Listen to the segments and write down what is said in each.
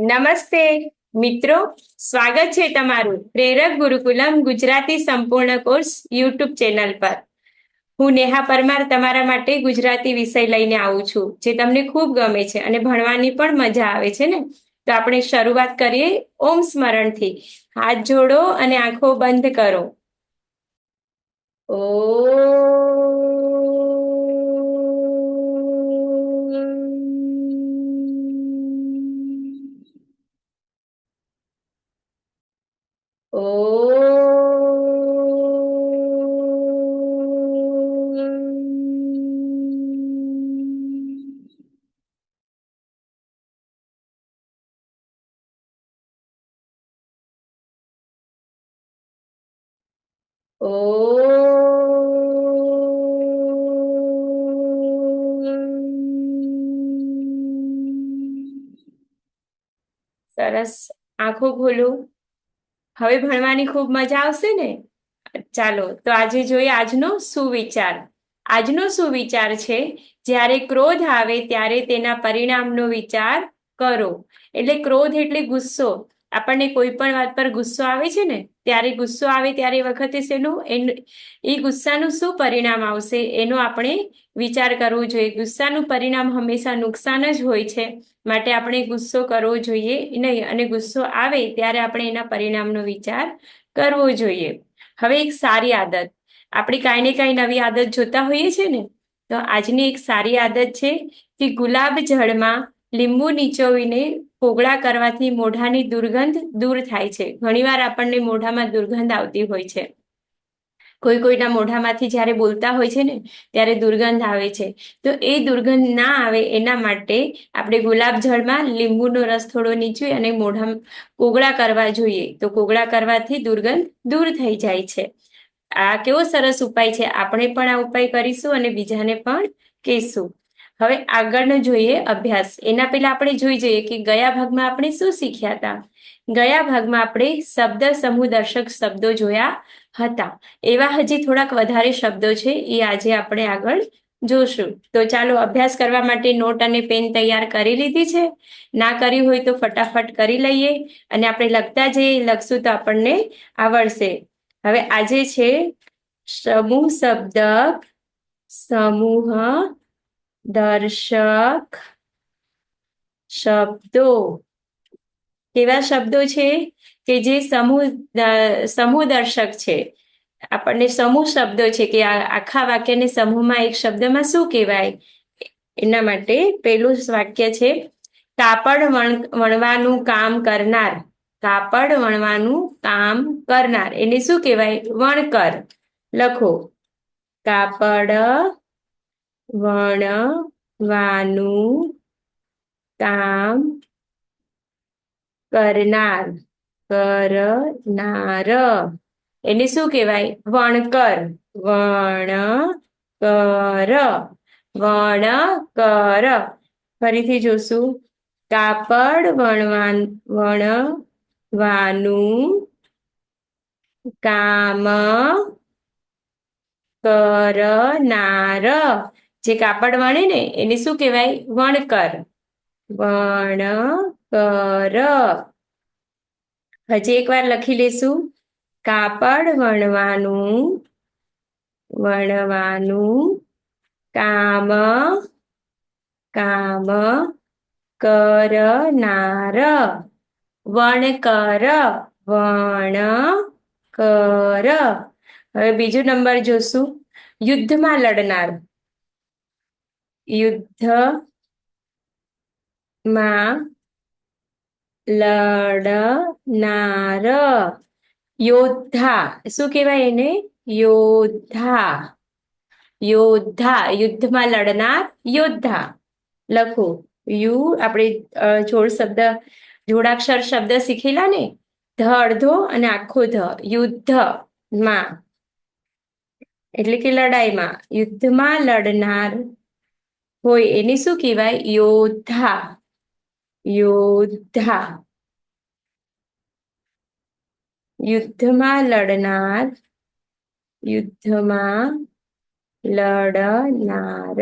નમસ્તે. મિત્રો, સ્વાગત છે તમારું પ્રેરક ગુરુકુલમ ગુજરાતી સંપૂર્ણ કોર્સ યુટ્યુબ ચેનલ પર. હું નેહા પરમાર તમારા માટે ગુજરાતી વિષય લઈને આવું છું, જે તમને ખૂબ ગમે છે અને ભણવાની પણ મજા આવે છે ને? તો આપણે શરૂઆત કરીએ ઓમ સ્મરણથી. હાથ જોડો અને આંખો બંધ કરો. ઓ સરસ આંખો ખોલું હવે ભણવાની ખૂબ મજા આવશે ને? ચાલો, તો આજે જોઈએ આજનો સુવિચાર. આજનો સુવિચાર છે, જ્યારે ક્રોધ આવે ત્યારે તેના પરિણામનો વિચાર કરો. એટલે ક્રોધ એટલે ગુસ્સો. આપણને કોઈ પણ વાત પર ગુસ્સો આવે છે ને? ત્યારે ગુસ્સો આવે ત્યારે વખતે શેનું? એ ગુસ્સાનું શું પરિણામ આવશે? એનો આપણે વિચાર કરવો જોઈએ. ગુસ્સાનું પરિણામ હંમેશા નુકસાન જ હોય છે. માટે આપણે ગુસ્સો કરવો જોઈએ નહીં. અને ગુસ્સો આવે ત્યારે આપણે એના પરિણામનો વિચાર કરવો જોઈએ. હવે એક સારી આદત. આપણે કાંઈ ને કાંઈ નવી આદત જોતા હોઈએ છીએ ને, તો આજની એક સારી આદત છે કે ગુલાબ જળમાં લીંબુ નીચોવીને કોગળા કરવાથી મોઢાની દુર્ગંધ દૂર થાય છે. ઘણીવાર આપણને મોઢામાં દુર્ગંધ આવતી હોય છે. કોઈ કોઈના મોઢામાંથી જ્યારે બોલતા હોય છે ને, ત્યારે દુર્ગંધ આવે છે. તો એ દુર્ગંધ ના આવે એના માટે આપણે ગુલાબ જળમાં લીંબુનો રસ થોડો નીચવી અને મોઢા કોગળા કરવા જોઈએ. તો કોગળા કરવાથી દુર્ગંધ દૂર થઈ જાય છે. આ કેવો સરસ ઉપાય છે. આપણે પણ આ ઉપાય કરીશું અને બીજાને પણ કહીશું. હવે આગળનો જોઈએ અભ્યાસ. એના પહેલા આપણે જોઈ જઈએ કે ગયા ભાગમાં આપણે શું શીખ્યા હતા? ગયા ભાગમાં આપણે શબ્દ સમૂહ દર્શક શબ્દો જોયા હતા. એવા હજી થોડાક વધારે શબ્દો છે, એ આજે આપણે આગળ જોશું. તો ચાલો અભ્યાસ કરવા માટે નોટ અને પેન તૈયાર કરી લીધી છે. ના કરી હોય તો ફટાફટ કરી લઈએ અને આપણે લખતા જઈએ, લખશું તો આપણને આવડશે. હવે આજે છે સમૂહ શબ્દ સમૂહ દર્શક શબ્દો. કેવા શબ્દો છે? કે જે સમૂહ સમૂહ દર્શક છે. આપણને સમૂહ શબ્દો છે કે આખા વાક્યને સમૂહમાં એક શબ્દમાં શું કહેવાય? એના માટે પેલું વાક્ય છે, કાપડ વણવાનું કામ કરનાર. કાપડ વણવાનું કામ કરનાર. એને શું કહેવાય? વણકર. લખો. કાપડ વણવાનું કામ કરનાર કરનાર. એને શું કહેવાય? વણકર. વણકર વણકર. ફરીથી જોશું. કાપડ વણવા વણવાનું કામ, કરનાર. જે કાપડ વણે ને એને શું કહેવાય? વણકર. વણકર. હજી એકવાર લખી લેશું. કાપડ વણવાનું વણવાનું કામ કામ કરનાર. વણકર વણકર. હવે બીજો નંબર જોશું. યુદ્ધમાં લડનાર. યુદ્ધમાં લડનાર યોદ્ધા. શું કહેવાય એને? યોદ્ધા. યોદ્ધા. યુદ્ધમાં લડનાર યોદ્ધા. લખો. યુ આપણે જોડ શબ્દ, જોડાક્ષર શબ્દ શીખેલા ને? ધ અડધો અને આખો ધ. યુદ્ધમાં. એટલે કે લડાઈમાં. યુદ્ધમાં લડનાર હોય એને શું કહેવાય? યોદ્ધા. યોદ્ધા. યુદ્ધમાં લડનાર યુદ્ધમાં લડનાર.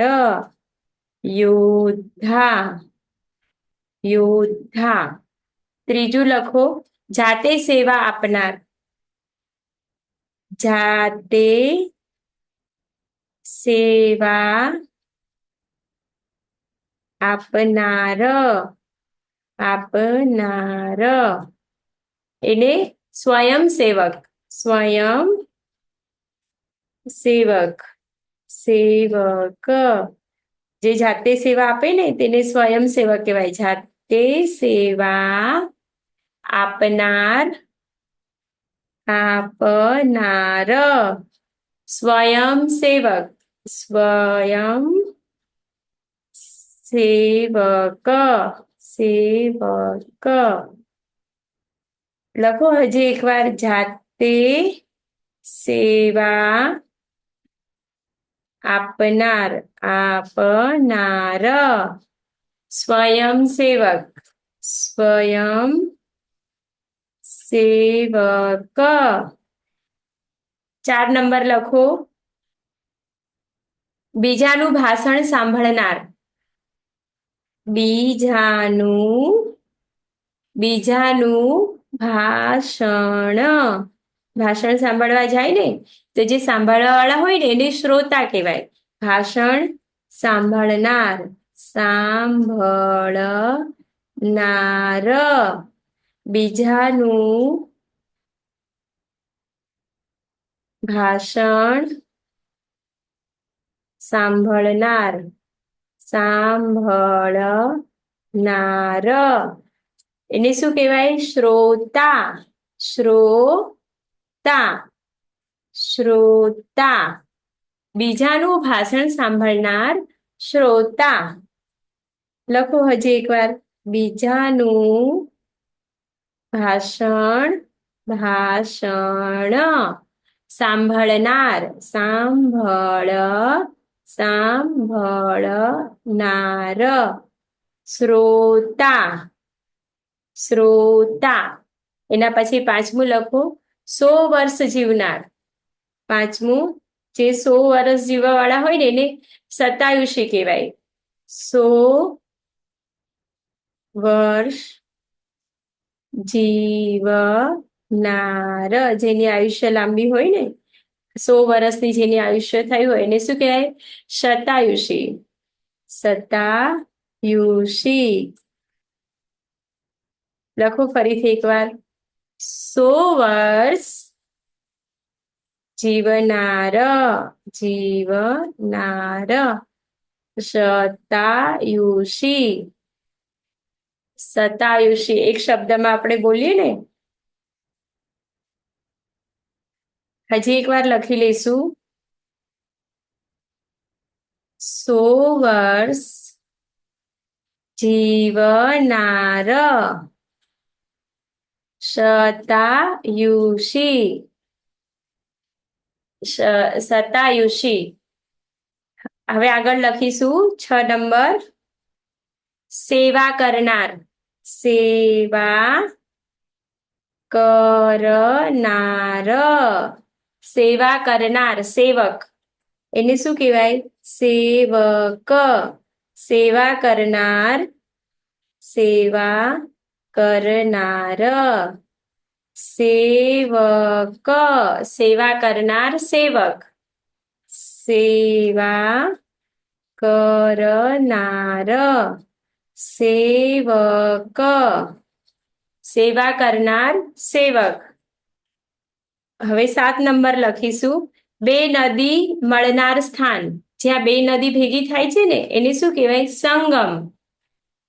યોદ્ધા. યોદ્ધા. ત્રીજું લખો, જાતે સેવા આપનાર. જાતે સેવા આપનાર આપનાર. એને સ્વયંસેવક સ્વયં સેવક સેવક. જે જાતે સેવા આપે ને તેને સ્વયંસેવક કહેવાય. જાતે સેવા આપનાર આપનાર. સ્વયંસેવક સ્વયં સેવક સેવક. લખો હજી એકવાર, જાતે સેવા આપનાર આપનાર. સ્વયંસેવક, સ્વયં સેવક. ચાર નંબર લખો. બીજાનું ભાષણ સાંભળનાર બીજાનું બીજાનું ભાષણ. ભાષણ સાંભળવા જાય ને, તો જે સાંભળવા વાળા હોય ને એને શ્રોતા કહેવાય. ભાષણ સાંભળનાર સાંભળનાર. બીજાનું ભાષણ સાંભળનાર. સાંભળનાર એને શું કહેવાય? શ્રોતા. શ્રોતા. શ્રોતા. બીજાનું ભાષણ સાંભળનાર શ્રોતા. લખો હજી એકવાર. બીજાનું ભાષણ ભાષણ. સાંભળનાર. સાંભળ સાંભળનાર શ્રોતા શ્રોતા. એના પછી પાંચમું લખો, સો વર્ષ જીવનાર. પાંચમું, જે સો વર્ષ જીવવા વાળા હોય ને એને સતાયુષી કહેવાય. સો વર્ષ જીવનાર. જેની આયુષ્ય લાંબી હોય ને સો વર્ષની જેની આયુષ્ય થયું હોય એને શું કહેવાય? શતાયુષી. સતાયુષી લખો ફરીથી એકવાર. સો વર્ષ જીવનાર જીવનાર. શતાયુષી. સતાયુષી એક શબ્દમાં આપણે બોલીએ ને હજી એકવાર લખી લઈશું. સો વર્ષ જીવનાર શતાયુષી. સતાયુષી. હવે આગળ લખીશું. છ નંબર. સેવા કરનાર. સેવા કરનાર. સેવા કરનાર સેવક. એને શું કહેવાય? સેવક. સેવા કરનાર સેવા કરનાર. સેવક. સેવા કરનાર સેવક. સેવા કરનાર. સેવક. સેવા કરનાર સેવક. હવે સાત નંબર લખીશું. બે નદી મળનાર સ્થાન. જ્યાં બે નદી ભેગી થાય છે ને, એને શું કહેવાય? સંગમ.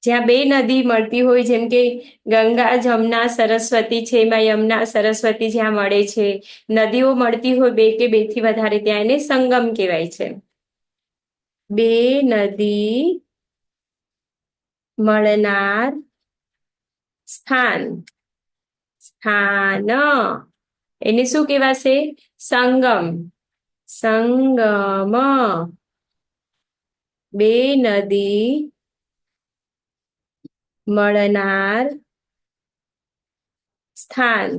જ્યાં બે નદી મળતી હોય, જેમ કે ગંગા, જમના, સરસ્વતી છે, એમાં યમુના, સરસ્વતી જ્યાં મળે છે. નદીઓ મળતી હોય બે કે બેથી વધારે, ત્યાં એને સંગમ કહેવાય છે. બે નદી મળનાર સ્થાન. સ્થાન. એને શું કહેવાશે સંગમ. સંગમ. બે નદી મળનાર સ્થાન.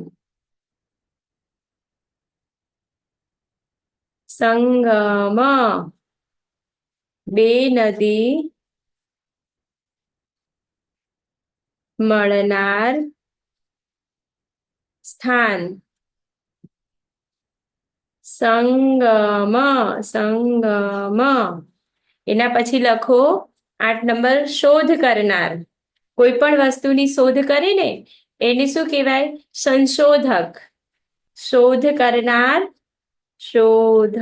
સંગમ. બે નદી મળનાર સ્થાન. સંગમ સંગમ. એના પછી લખો, આઠ નંબર, શોધ કરનાર. કોઈ પણ વસ્તુની શોધ કરે ને એને શું કહેવાય? સંશોધક. શોધ કરનાર શોધ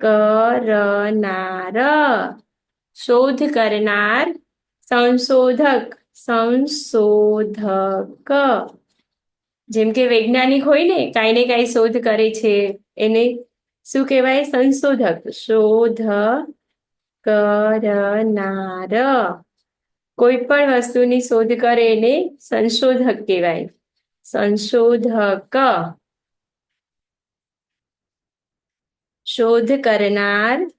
કરનાર. શોધ કરનાર, સંશોધક સંશોધક. જેમ કે વૈજ્ઞાનિક હોય ને, કાંઈ ને કાંઈ શોધ કરે છે, એને શું કહેવાય? સંશોધક. શોધ કરનાર કોઈ પણ વસ્તુની શોધ કરે એને સંશોધક કહેવાય. સંશોધક. શોધ કરનાર.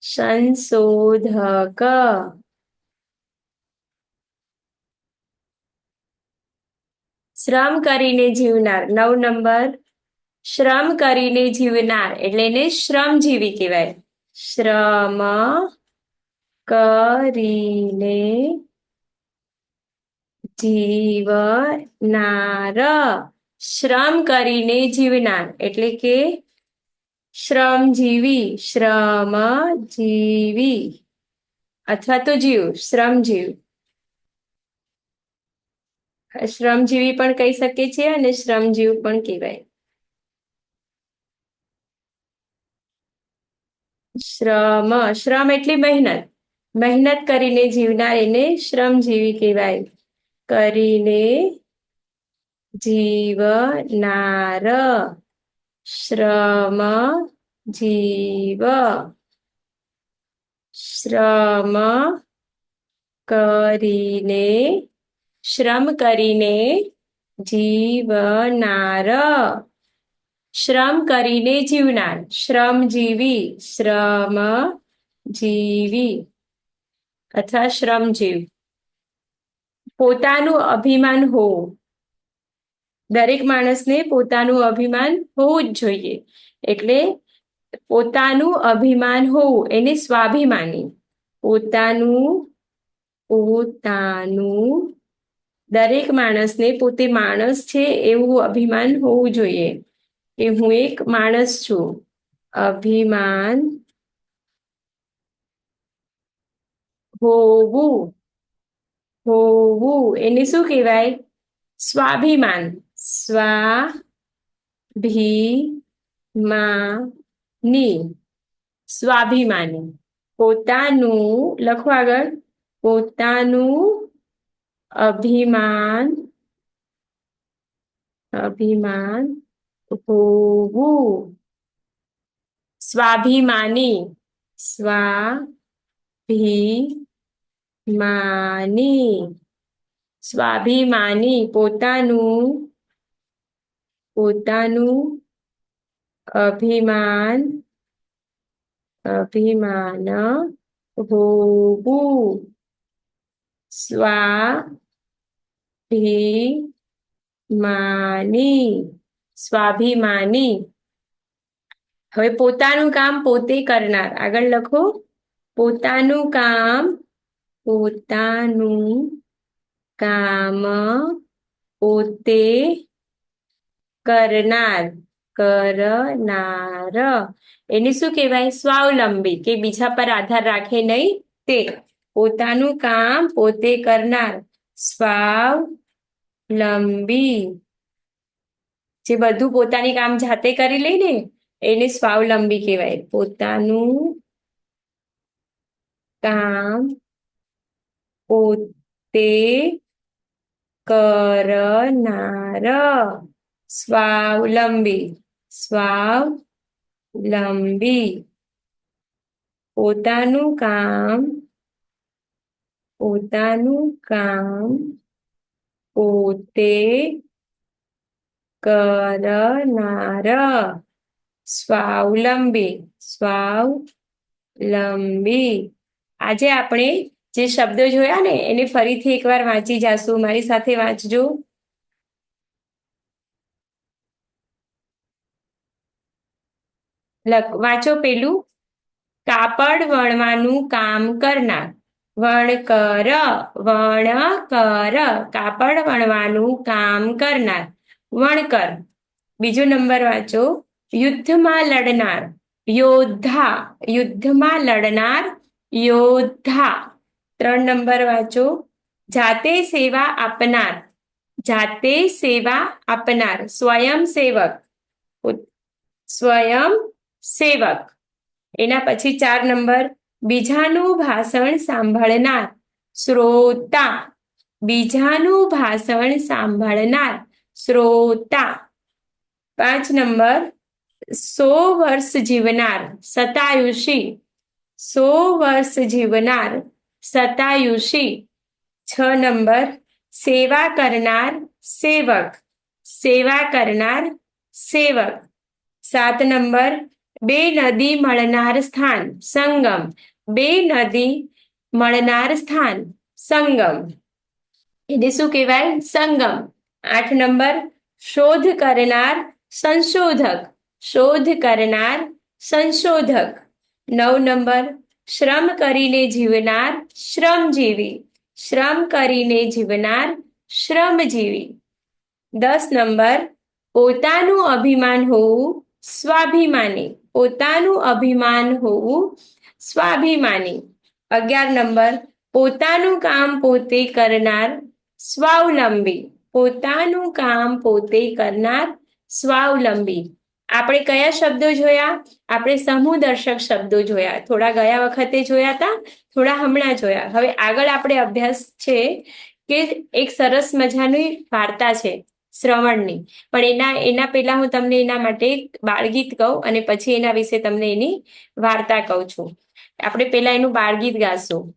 સંશોધક. શ્રમ કરીને જીવનાર. નવ નંબર. શ્રમ કરીને જીવનાર એટલે એને શ્રમજીવી કહેવાય. શ્રમ કરીને જીવનાર. શ્રમ કરીને જીવનાર એટલે કે શ્રમજીવી. શ્રમજીવી. અથવા તો જીવ. શ્રમજીવ. શ્રમજીવી પણ કહી શકીએ છીએ અને શ્રમજીવ પણ કહેવાય. શ્રમ શ્રમ એટલે મહેનત. મહેનત કરીને જીવનાર એને શ્રમજીવી કહેવાય. કરીને જીવનાર. શ્રમ, જીવ. શ્રમ કરીને શ્રમ કરીને જીવનાર. શ્રમ કરીને જીવનાર. શ્રમજીવી શ્રમ જીવી. અથવા શ્રમજીવ પોતાનું અભિમાન હોવું. દરેક માણસને પોતાનું અભિમાન હોવું જ જોઈએ. એટલે પોતાનું અભિમાન હોવું, એને સ્વાભિમાની. પોતાનું પોતાનું દરેક માણસને પોતે માણસ છે એવું અભિમાન હોવું જોઈએ કે હું એક માણસ છું. અભિમાન હોવું હોવું, એને શું કહેવાય? સ્વાભિમાન. સ્વાભિમાની. સ્વાભિમાની. પોતાનું, લખો આગળ. પોતાનું અભિમાન અભિમાન હોવું. સ્વાભિમાની સ્વાભિમાની સ્વાભિમાની પોતાનું પોતાનું અભિમાન અભિમાન હોવું. સ્વાભિમાની સ્વાભિમાની. હવે પોતાનું કામ પોતે કરનાર. આગળ લખો. પોતાનું કામ પોતાનું કામ પોતે કરનાર. કરનાર. એને શું કહેવાય? સ્વાવલંબી, કે બીજા પર આધાર રાખે નહીં તે. પોતાનું કામ પોતે કરનાર. સ્વાવલંબી જે બધું પોતાની કામ જાતે કરી લે ને, એને સ્વાવલંબી કહેવાય. પોતાનું કામ પોતે કરનાર. સ્વાવલંબી સ્વાવલંબી પોતાનું કામ પોતાનું કામ પોતે કરનાર સ્વાવલંબી સ્વાવલંબી આજે આપણે જે શબ્દો જોયા ને, એને ફરીથી એકવાર વાંચી જાશું. મારી સાથે વાંચજો. વાંચો પેલું. કાપડ વણવાનું કામ કરનાર. વણકર વણકર, કાપડ વણવાનું કામ કરનાર. વણકર. બીજો નંબર વાંચો. યુદ્ધમાં લડનાર. યોદ્ધા. યુદ્ધમાં લડનાર યોદ્ધા. ત્રણ નંબર વાંચો. જાતે સેવા આપનાર. જાતે સેવા આપનાર. સ્વયંસેવક સ્વયં સેવક. એના પછી ચાર નંબર. બીજાનું ભાષણ સાંભળનાર શ્રોતા. બીજાનું ભાષણ સાંભળનાર શ્રોતા. પાંચ નંબર, સો વર્ષ જીવનાર સતાયુષી. સો વર્ષ જીવનાર સતાયુષી. છ નંબર, સેવા કરનાર સેવક. સેવા કરનાર સેવક. સાત નંબર, બે નદી મળનાર સ્થાન, સંગમ. બે નદી મળનાર સ્થાન, સંગમ. એને શું કહેવાય? સંગમ. આઠ નંબર, શોધ કરનાર સંશોધક. શોધ કરનાર સંશોધક. નવ નંબર, શ્રમ કરીને જીવનાર શ્રમજીવી. શ્રમ કરીને જીવનાર શ્રમજીવી. દસ નંબર, પોતાનું અભિમાન હોવું સ્વાભિમાની. પોતાનું અભિમાન હોવું સ્વાભિમાની. અગિયાર નંબર, પોતાનું કામ પોતે કરનાર સ્વાવલંબી. પોતાનું કામ પોતે કરનાર સ્વાવલંબી. આપણે કયા શબ્દો જોયા? આપણે સમૂહ દર્શક શબ્દો જોયા. થોડા ગયા વખતે જોયા હતા થોડા હમણાં જોયા. હવે આગળ આપણે અભ્યાસ છે કે એક સરસ મજાની વાર્તા છે શ્રવણની. પણ એના એના પહેલા હું તમને એના માટે બાળગીત કહું અને પછી એના વિશે તમને એની વાર્તા કહું છું. આપણે પેલા એનું બાળગીત ગાશું.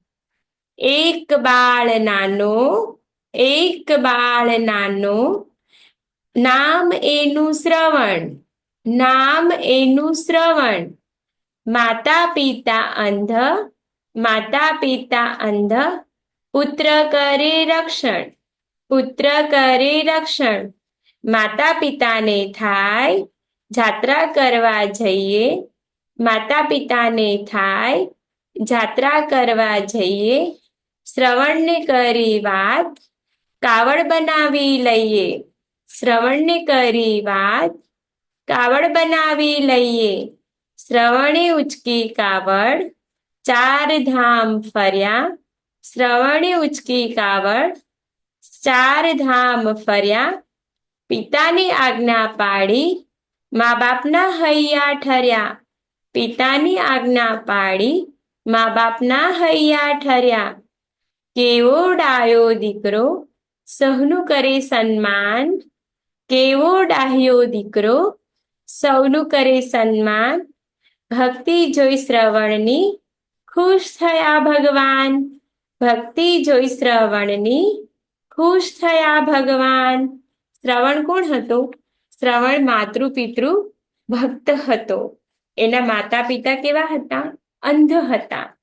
એક બાળ નાનો, એક બાળ નાનો, નામ એનું શ્રવણ, નામ એનું શ્રવણ. માતા પિતા અંધ, માતા પિતા અંધ, પુત્ર કરે રક્ષણ, પુત્ર કરે રક્ષણ. માતા પિતાને થાય, જાત્રા કરવા જઈએ માતા પિતાને થાય, જાત્રા કરવા જઈએ, શ્રવણને કરી વાત, કાવડ બનાવી લઈએ. શ્રવણને કરી વાત, કાવડ બનાવી લઈએ. શ્રવણે ઉચકી કાવડ, ચાર ધામ ફર્યા. શ્રવણે ઉચકી કાવડ, ચાર ધામ ફર્યા. પિતાની આજ્ઞા પાડી, મા બાપના હૈયા ઠર્યા. પિતાની આજ્ઞા પાડી મા બાપના હૈયા ઠર્યા. કેવો ડાયો દીકરો, સહનું કરે સન્માન. કેવો ડાહ્યો દીકરો સૌનું કરે સન્માન. ભક્તિ જોઈ શ્રવણની ખુશ થયા ભગવાન. ભક્તિ જોઈ શ્રવણની ખુશ થયા ભગવાન. શ્રવણ કોણ હતો? શ્રવણ માતૃ પિતૃ ભક્ત હતો. એના માતા પિતા કેવા હતા? અંધ હતા.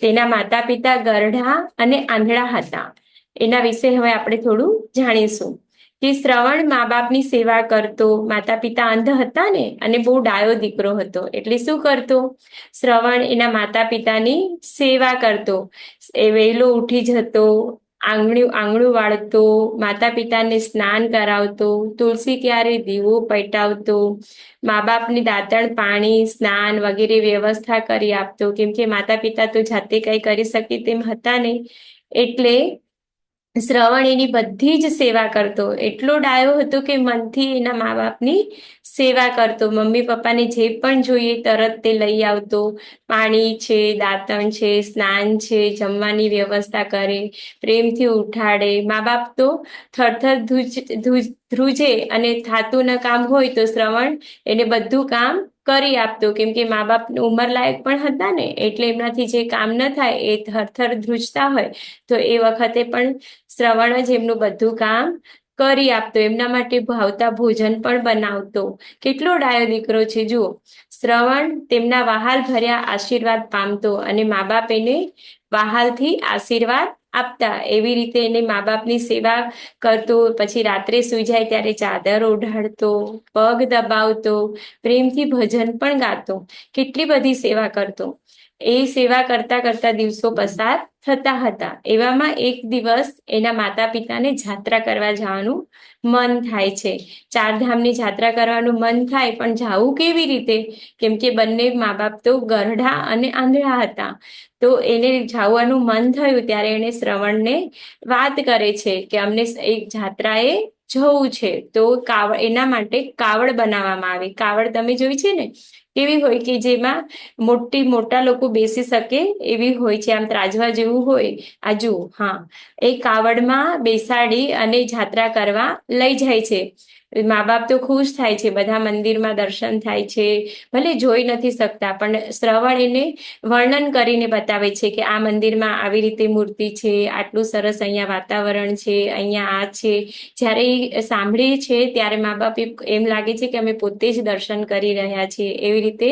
તેના માતા પિતા ગરઢા અને આંધળા હતા. એના વિશે હવે આપણે થોડું જાણીશું. કે શ્રવણ મા બાપની સેવા કરતો માતા પિતા અંધ હતા ને, અને બહુ ડાયો દીકરો હતો. એટલે શું કરતો? શ્રવણ એના માતા પિતાની સેવા કરતો. એ વહેલો ઉઠી જતો આંગણું આંગણું વાળતો માતા પિતાને સ્નાન કરાવતો, તુલસી ક્યારે દીવો પેટાવતો મા બાપની દાંતણ પાણી, સ્નાન વગેરે વ્યવસ્થા કરી આપતો. કેમ કે માતા પિતા તો જાતે કઈ કરી શકે તેમ હતા નહીં. એટલે શ્રવણ એની બધી જ સેવા કરતો. એટલો ડાયો હતો કે મનથી એના મા બાપની સેવા કરતો. મમ્મી પપ્પાને જે પણ જોઈએ તરત તે લઈ આવતો. પાણી છે, દાંતણ છે, સ્નાન છે, જમવાની વ્યવસ્થા કરે, પ્રેમથી ઉઠાડે. મા બાપ તો થરથર ધ્રુજ, ધ્રુજે અને થાતું ન કામ હોય તો શ્રવણ, એને બધું કામ કરી આપતો. કેમ કે મા બાપ ઉંમર લાયક પણ હતા ને, એટલે એમનાથી જે કામ ન થાય એ થરથર ધ્રુજતા હોય, તો એ વખતે પણ શ્રવણ જ એમનું બધું કામ કરી આપતો. એમના માટે ભાવતા ભોજન પણ બનાવતો. કેટલો ડાયો દીકરો છે, જુઓ. શ્રવણ તેમના વહાલ ભર્યા આશીર્વાદ પામતો અને મા બાપ એને વહાલથી આશીર્વાદ આપતા. એવી રીતે એને મા બાપની સેવા કરતો, પછી રાત્રે સુઈ જાય ત્યારે ચાદર ઓઢાડતો પગ દબાવતો, પ્રેમથી ભજન પણ ગાતો. કેટલી બધી સેવા કરતો. એ સેવા કરતા કરતા દિવસો પસાર થતા હતા. એવામાં એક દિવસ એના માતા પિતાને જાત્રા કરવા જવાનું મન થાય છે. ચારધામની જાત્રા કરવાનું મન થાય, પણ જાવું કેવી રીતે? કેમ કે બંને મા બાપ તો ગરઢા અને આંધળા હતા. તો એને જવાનું મન થયું ત્યારે એને શ્રવણને વાત કરે છે કે અમને એક જાત્રાએ જવું છે. તો કાવડ એના માટે કાવડ બનાવવામાં આવે. કાવડ તમે જોઈ છે ને? કેવી હોય કે જેમાં મોટી મોટા લોકો બેસી શકે એવી હોય છે. આમ ત્રાજવા જેવું હોય, આ જુઓ, હા. એ કાવડમાં બેસાડી અને જાત્રા કરવા લઈ જાય છે. મા બાપ તો ખુશ થાય છે, બધા મંદિરમાં દર્શન થાય છે, ભલે જોઈ નથી શકતા, પણ શ્રવણ એને વર્ણન કરીને બતાવે છે કે આ મંદિરમાં આવી રીતે મૂર્તિ છે, આટલું સરસ અહીંયા વાતાવરણ છે, અહીંયા આ છે. જ્યારે એ સાંભળીએ છે, ત્યારે મા બાપ એમ લાગે છે કે અમે પોતે જ દર્શન કરી રહ્યા છીએ. એવી રીતે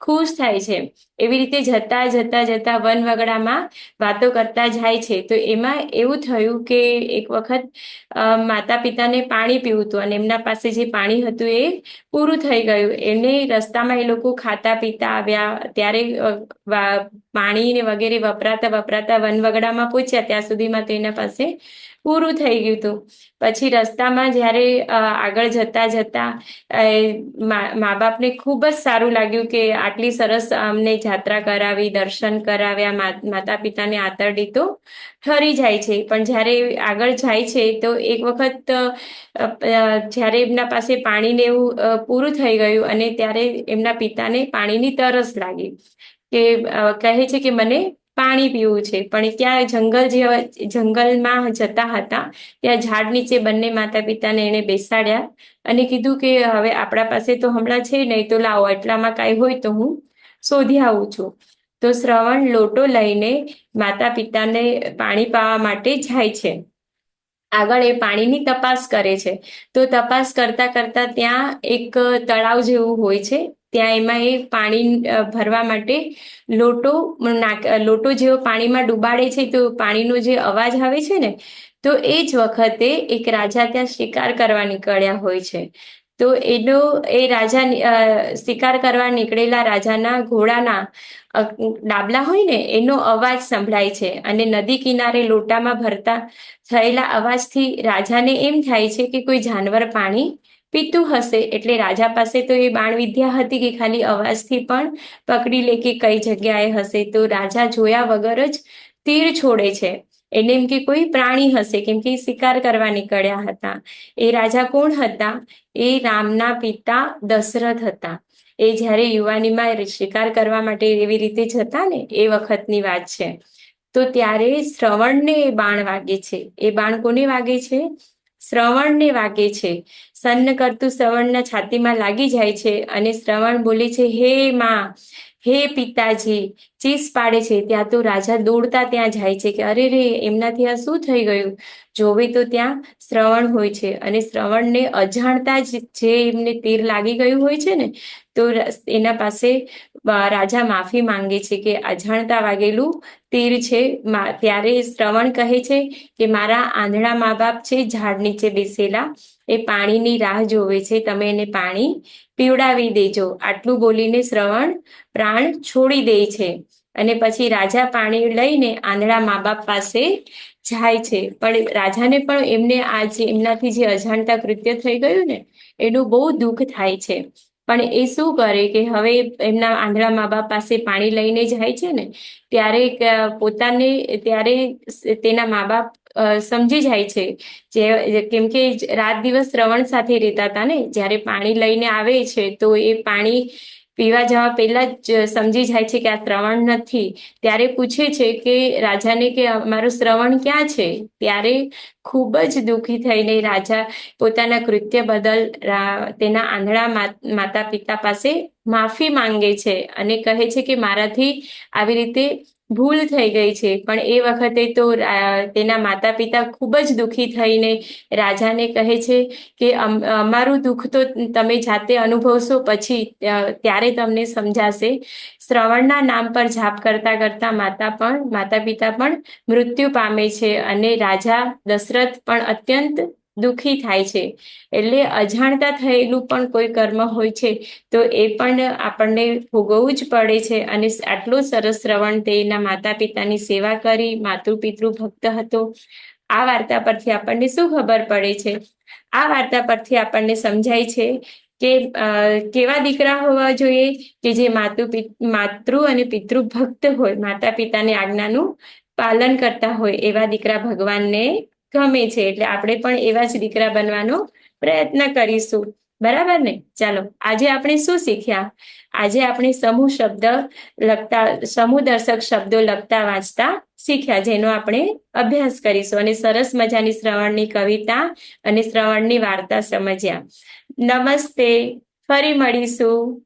ખુશ થાય છે. એવી રીતે જતા જતા જતા વન વગડામાં વાતો કરતા જાય છે. તો એમાં એવું થયું કે એક વખત માતા પિતાને પાણી પીવું હતું અને એમના પાસે જે પાણી હતું એ પૂરું થઈ ગયું. એને રસ્તામાં એ લોકો ખાતા પીતા આવ્યા. ત્યારે પાણી ને વગેરે વપરાતા વપરાતા વનવગડામાં પહોંચ્યા ત્યાં સુધીમાં તો એના પાસે પૂરું થઈ ગયું હતું. પછી રસ્તામાં જ્યારે આગળ જતા જતા મા બાપને ખૂબ જ સારું લાગ્યું કે આટલી સરસ અમને જાત્રા કરાવી, દર્શન કરાવ્યા માતા પિતાને આતરડી તો ઠરી જાય છે. પણ જ્યારે આગળ જાય છે તો એક વખત જ્યારે એમના પાસે પાણીને એવું પૂરું થઈ ગયું અને ત્યારે એમના પિતાને પાણીની તરસ લાગી. કે કહે છે કે મને પાણી પીવું છે. પણ ત્યાં જંગલ જેવા, જંગલમાં જતા હતા, ત્યાં ઝાડ નીચે બંને માતા પિતાને એને બેસાડ્યા અને કીધું કે હવે આપણા પાસે તો હમણાં છે નહીં તો લાવો, એટલામાં કાંઈ હોય તો હું શોધી આવું છું. તો શ્રવણ લોટો લઈને માતા પિતાને પાણી પાવા માટે જાય છે. આગળ એ પાણીની તપાસ કરે છે. તો તપાસ કરતા કરતા ત્યાં એક તળાવ જેવું હોય છે. ત્યાં એમાં એ પાણી ભરવા માટે લોટો લોટો જેવો પાણીમાં ડુબાડે છે તો પાણીનો જે અવાજ આવે છે ને, તો એ જ વખતે એક રાજા ત્યાં શિકાર કરવા નીકળ્યા હોય છે. તો એનો, એ રાજા શિકાર કરવા નીકળેલા રાજાના ઘોડાના ડાબલા હોય ને, એનો અવાજ સંભળાય છે અને નદી કિનારે લોટામાં ભરતા થયેલા અવાજથી રાજાને એમ થાય છે કે કોઈ જાનવર પાણી પીતું હશે એટલે રાજા પાસે તો એ બાણ વિદ્યા હતી કે ખાલી અવાજથી પણ પકડી લે કે કઈ જગ્યાએ હશે. તો રાજા જોયા વગર જ તીર છોડે છે. એને એમ કે કોઈ પ્રાણી હશે? કેમ કે શિકાર કરવા નીકળ્યા હતા. એ રાજા કોણ હતા? એ રામના પિતા દશરથ હતા. એ જ્યારે યુવાનીમાં શિકાર કરવા માટે એવી રીતે જતા ને, એ વખતની વાત છે. તો ત્યારે શ્રવણને એ બાણ વાગે છે. એ બાણ કોને વાગે છે? શ્રવણને વાગે છે. સન્ન કરતું શ્રવણના છાતીમાં લાગી જાય છે અને શ્રવણ બોલે છે, હે માં, હે પિતાજી, ચીસ પાડે છે, ત્યાં તો રાજા દોડતા ત્યાં જાય છે. કે અરે રે, એમનાથી આ શું થઈ ગયું? જોવે તો ત્યાં શ્રવણ હોય છે અને શ્રવણને અજાણતા જ જે એમને તીર લાગી ગયું હોય છે ને, તો એના પાસે રાજા માફી માંગે છે કે અજાણતા વાગેલું તીર છે ત્યારે શ્રવણ કહે છે કે, મારા આંધળા મા બાપ છે, ઝાડ નીચે બેસેલા એ પાણીની રાહ જોવે છે. તમે એને પાણી પીવડાવી દેજો. આટલું બોલીને શ્રવણ પ્રાણ છોડી દે છે. અને પછી રાજા પાણી લઈને આંધળા મા બાપ પાસે જાય છે. પણ રાજાને પણ એમને આ જે, એમનાથી જે અજાણતા કૃત્ય થઈ ગયું ને, એનું બહુ દુઃખ થાય છે. પણ એ શું કરે કે હવે એમના આંધળા મા બાપ પાસે પાણી લઈને જાય છે ને, ત્યારે પોતાને, ત્યારે તેના મા બાપ સમજી જાય છે. જે કેમ કે રાત દિવસ શ્રવણ સાથે રહેતા હતા ને, જ્યારે પાણી લઈને આવે છે, તો એ પાણી પીવા જવા પહેલા જ સમજી જાય છે કે આ શ્રવણ નથી. ત્યારે પૂછે છે કે રાજાને કે અમારું શ્રવણ ક્યાં છે? ત્યારે ખૂબ જ દુઃખી થઈને રાજા પોતાના કૃત્ય બદલ તેના આંધળા માતા પિતા પાસે માફી માંગે છે અને કહે છે કે મારાથી આવી રીતે ભૂલ થઈ ગઈ છે. પણ એ વખતે તો તેના માતા પિતા ખૂબ જ દુઃખી થઈને રાજાને કહે છે કે અમારું દુઃખ તો તમે જાતે અનુભવશો, પછી ત્યારે તમને સમજાશે. શ્રવણના નામ પર જાપ કરતા કરતા માતા પણ માતા પિતા પણ મૃત્યુ પામે છે અને રાજા દશરથ પણ અત્યંત દુઃખી થાય છે. એટલે અજાણતા થયેલું પણ કોઈ કર્મ હોય છે, તો એ પણ આપણને ભોગવવું જ પડે છે. અને આટલું સરસ શ્રવણ તેના માતા પિતાની સેવા કરી માતૃ પિતૃ ભક્ત હતો. આ વાર્તા પરથી આપણને શું ખબર પડે છે? આ વાર્તા પરથી આપણને સમજાય છે કે કેવા દીકરા હોવા જોઈએ કે જે માતૃ માતૃ અને પિતૃ ભક્ત હોય માતા પિતાની આજ્ઞાનું પાલન કરતા હોય એવા દીકરા ભગવાનને ગમે છે એટલે આપણે પણ એવા જ દીકરા બનવાનો પ્રયત્ન કરીશું. બરાબર ને? ચાલો, આજે આપણે શું શીખ્યા? આજે આપણે સમૂહ શબ્દ લખતા, સમૂહ દર્શક શબ્દો લખતા વાંચતા શીખ્યા, જેનો આપણે અભ્યાસ કરીશું અને સરસ મજાની શ્રવણની કવિતા અને શ્રવણની વાર્તા સમજ્યા. નમસ્તે, ફરી મળીશું.